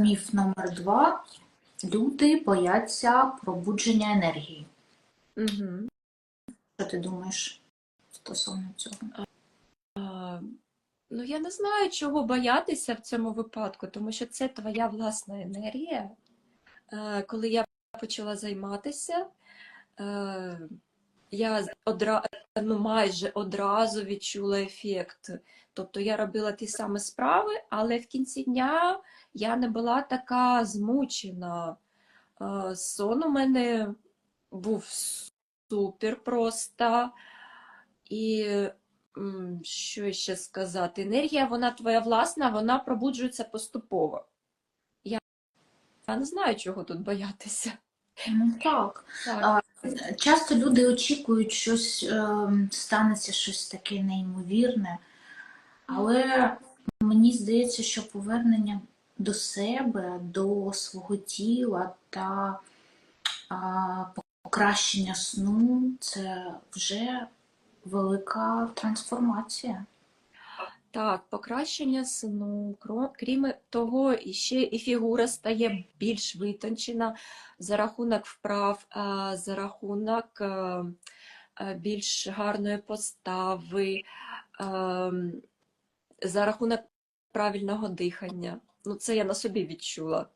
Міф номер два. Люди бояться пробудження енергії. Угу. Що ти думаєш стосовно цього? А, ну, я не знаю, чого боятися в цьому випадку, тому що це твоя власна енергія. Е, коли я почала займатися, е, я одра... ну, майже одразу відчула ефект. Тобто я робила ті самі справи, але в кінці дня я не була така змучена. Е, сон у мене був супер просто. І що ще сказати? Енергія, вона твоя власна, вона пробуджується поступово. Я, я не знаю, чого тут боятися. Ну так. Так. Часто люди очікують, щось ем, станеться щось таке неймовірне, але мені здається, що повернення до себе, до свого тіла та а, покращення сну це вже велика трансформація. Так, покращення сну, крім того, ще і фігура стає більш витончена за рахунок вправ, за рахунок е, е, більш гарної постави, ем, за рахунок правильного дихання. Ну, це я на собі відчула.